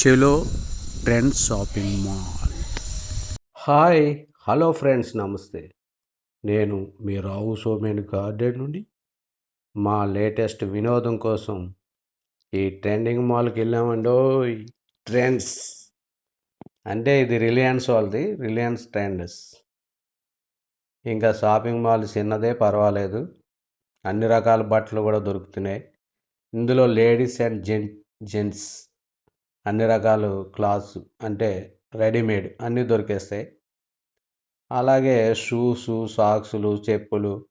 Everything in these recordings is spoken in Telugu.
చెలో trend shopping mall. Hi hello friends నమస్తే. నేను మీ రావు సోమేన్ గార్డెన్ నుండి. మా లేటెస్ట్ వినోదం కోసం ఈ ట్రెండింగ్ మాల్కి వెళ్ళామండో ట్రెండ్స్. అంటే ఇది రిలయన్స్ వాళ్ళది రిలయన్స్ ట్రెండ్స్. ఇంకా షాపింగ్ మాల్ చిన్నదే పర్వాలేదు. అన్ని రకాల బట్టలు కూడా దొరుకుతున్నాయి. ఇందులో లేడీస్ అండ్ జెంట్ జెంట్స్. అన్ని రకాలు క్లాత్స్ అంటే రెడీమేడ్ అన్నీ దొరికేస్తాయి. అలాగే షూసు సాక్సులు చెప్పులు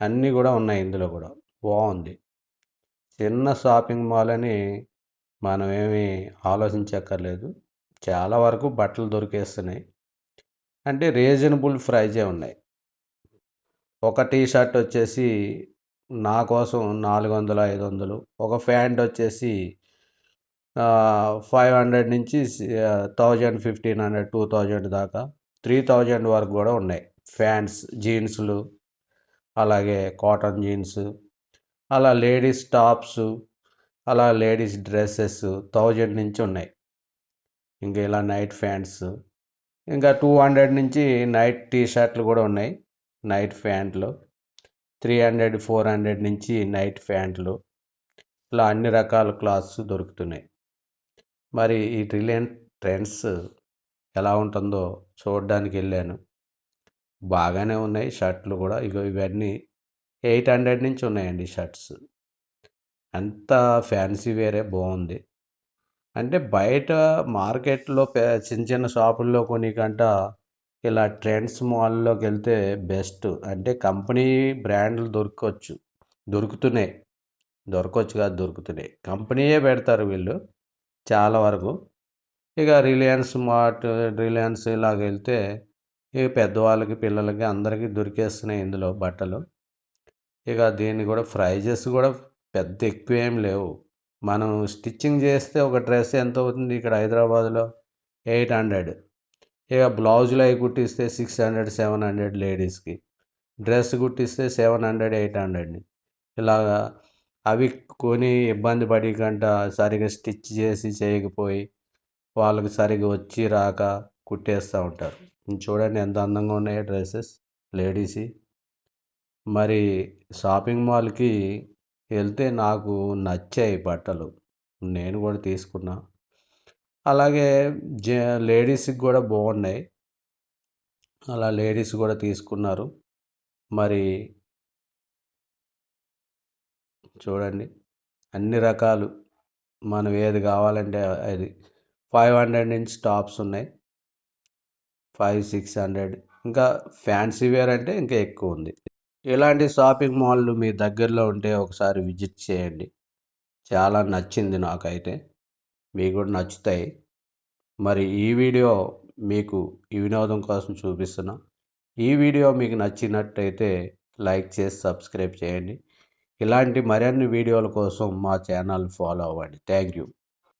అన్నీ కూడా ఉన్నాయి ఇందులో కూడా. బాగుంది. చిన్న షాపింగ్ మాల్ అని మనం ఏమీ ఆలోచించక్కర్లేదు. చాలా వరకు బట్టలు దొరికేస్తున్నాయి. అంటే రీజనబుల్ ప్రైజే ఉన్నాయి. ఒక టీ షర్ట్ వచ్చేసి నా కోసం నాలుగు వందలు ఐదు వందలు ఒక ప్యాంట్ వచ్చేసి ఫైవ్ హండ్రెడ్ నుంచి thousand fifteen hundred two thousand దాకా త్రీ థౌజండ్ వరకు కూడా ఉన్నాయి. ఫ్యాన్స్ జీన్స్లు అలాగే కాటన్ జీన్స్ అలా లేడీస్ టాప్స్ అలా లేడీస్ డ్రెస్సెస్ థౌజండ్ నుంచి ఉన్నాయి. ఇంకా ఇలా నైట్ ఫ్యాంట్స్ ఇంకా టూ హండ్రెడ్ నుంచి నైట్ టీ షర్ట్లు కూడా ఉన్నాయి. నైట్ ప్యాంట్లు త్రీ హండ్రెడ్ ఫోర్ హండ్రెడ్ నుంచి నైట్ ప్యాంట్లు ఇలా అన్ని రకాల క్లాత్స్ దొరుకుతున్నాయి. మరి ఈ రిలయన్స్ ట్రెండ్స్ ఎలా ఉంటుందో చూడడానికి వెళ్ళాను బాగానే ఉన్నాయి షర్ట్లు కూడా. ఇగో ఇవన్నీ ఎయిట్ హండ్రెడ్ నుంచి ఉన్నాయండి షర్ట్స్. అంత ఫ్యాన్సీ వేరే బాగుంది. అంటే బయట మార్కెట్లో చిన్న చిన్న షాపుల్లో కొనికంట ఇలా ట్రెండ్స్ మాల్లోకి వెళ్తే బెస్ట్. అంటే కంపెనీ బ్రాండ్లు దొరకవచ్చు దొరుకుతున్నాయి. దొరకవచ్చు కాదు దొరుకుతున్నాయి. కంపెనీయే పెడతారు వీళ్ళు. చాలా వరకు. ఇక రిలయన్స్ మార్ట్ రిలయన్స్ ఇలాగ వెళ్తే ఇక పెద్దవాళ్ళకి పిల్లలకి అందరికీ దొరికేస్తున్నాయి ఇందులో బట్టలు. ఇక దీన్ని కూడా ప్రైజెస్ కూడా పెద్ద ఎక్కువ ఏం లేవు. మనం స్టిచ్చింగ్ చేస్తే ఒక డ్రెస్ ఎంత అవుతుంది ఇక్కడ హైదరాబాద్లో? Eight hundred. ఇక బ్లౌజులు అవి కుట్టిస్తే సిక్స్ హండ్రెడ్ సెవెన్ హండ్రెడ్ లేడీస్కి. డ్రెస్ కుట్టిస్తే సెవెన్ హండ్రెడ్ ఎయిట్ హండ్రెడ్ ఇలాగా అవి కొని ఇబ్బంది పడి కంట సరిగా స్టిచ్ చేసి చేయకపోయి వాళ్ళకి సరిగా వచ్చి రాక కుట్టేస్తూ ఉంటారు. చూడండి ఎంత అందంగా ఉన్నాయో డ్రెస్సెస్ లేడీస్ మరి షాపింగ్ మాల్కి వెళ్తే నాకు నచ్చాయి బట్టలు. నేను కూడా తీసుకున్నా. అలాగే జే లేడీస్కి కూడా బాగున్నాయి. అలా లేడీస్ కూడా తీసుకున్నారు. మరి చూడండి. అన్ని రకాలు మనం ఏది కావాలంటే అది. ఫైవ్ హండ్రెడ్ నుంచి టాప్స్ ఉన్నాయి. Five six hundred. ఇంకా ఫ్యాన్సీ వేర్ అంటే ఇంకా ఎక్కువ ఉంది. ఇలాంటి షాపింగ్ మాల్లు మీ దగ్గరలో ఉంటే ఒకసారి విజిట్ చేయండి. చాలా నచ్చింది నాకైతే. మీకు కూడా నచ్చుతాయి. మరి ఈ వీడియో మీకు ఈ వినోదం కోసం చూపిస్తున్నా. ఈ వీడియో మీకు నచ్చినట్టయితే లైక్ చేసి సబ్స్క్రైబ్ చేయండి. ఇలాంటి మరిన్ని వీడియోల కోసం మా ఛానల్ ఫాలో అవ్వండి. Thank you.